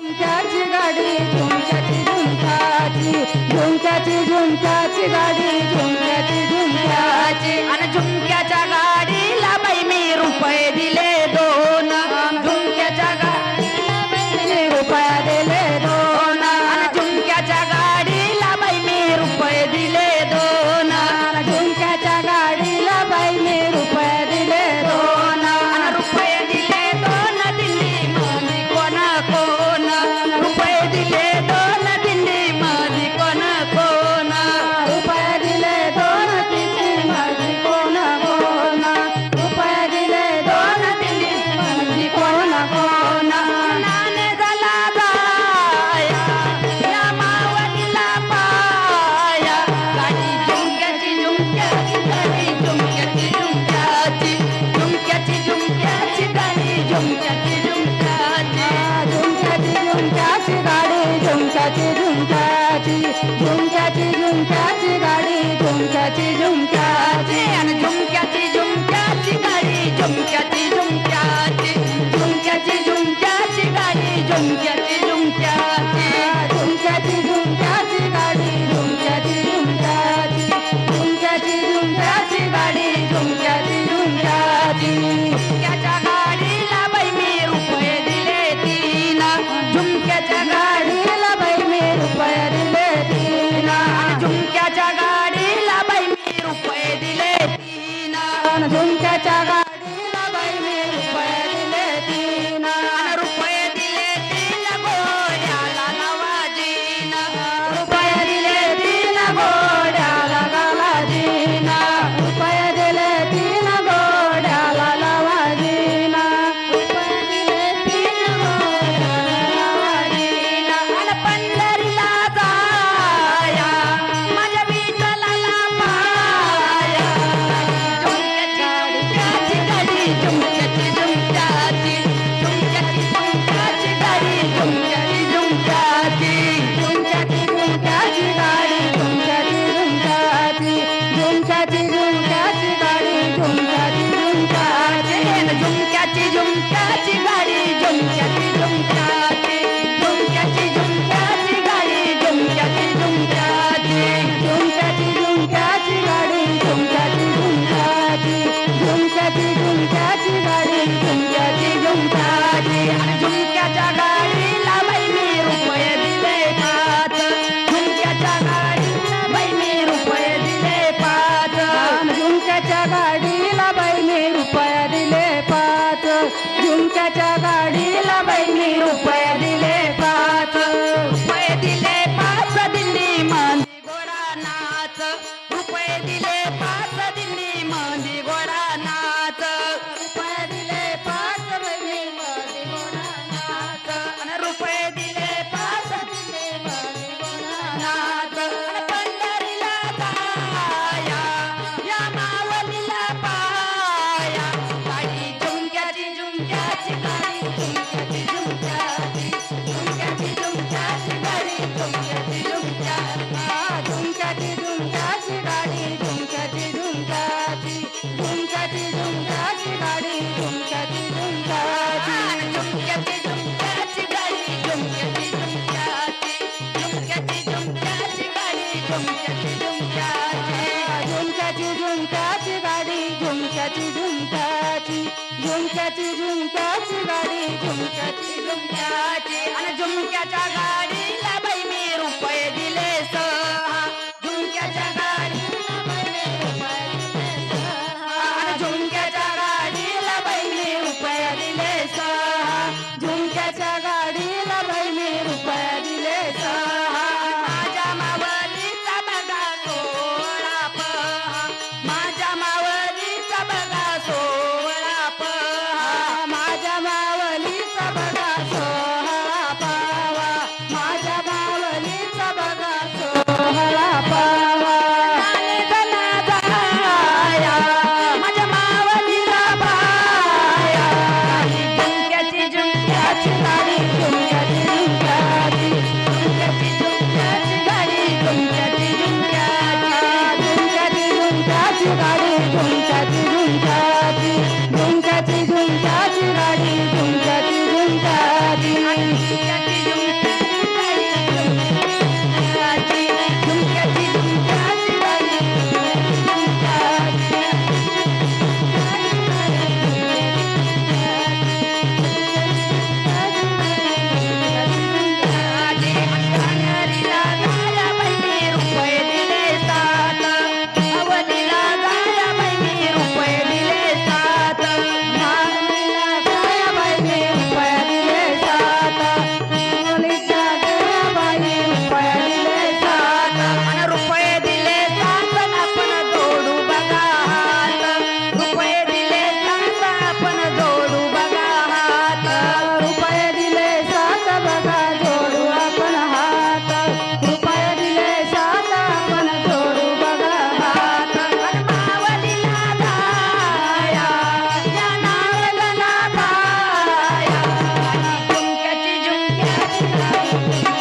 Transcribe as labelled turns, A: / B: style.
A: झुमकाची गाडी झुमकाची झुमकाची झुमकाची झुमकाची गाडी झुमका झुमक्याची
B: झुमक्याची झुमक्याची गाडी झुमक्याची झुमक्याची. आणि झुमक्याची झुमक्याची गाडी झुमक्याची झुमक्याची. झुमक्याची झुमक्याची गाडी
A: झुमक्या बचागा
B: झुमक्याच्या गाडीला बैनी रुपये झुमक्याची झुमक्याची गाडी झुमक्याची झुमक्याची. आणि झुमक्याच्या गाडी
A: Aquí, aquí. Thank you.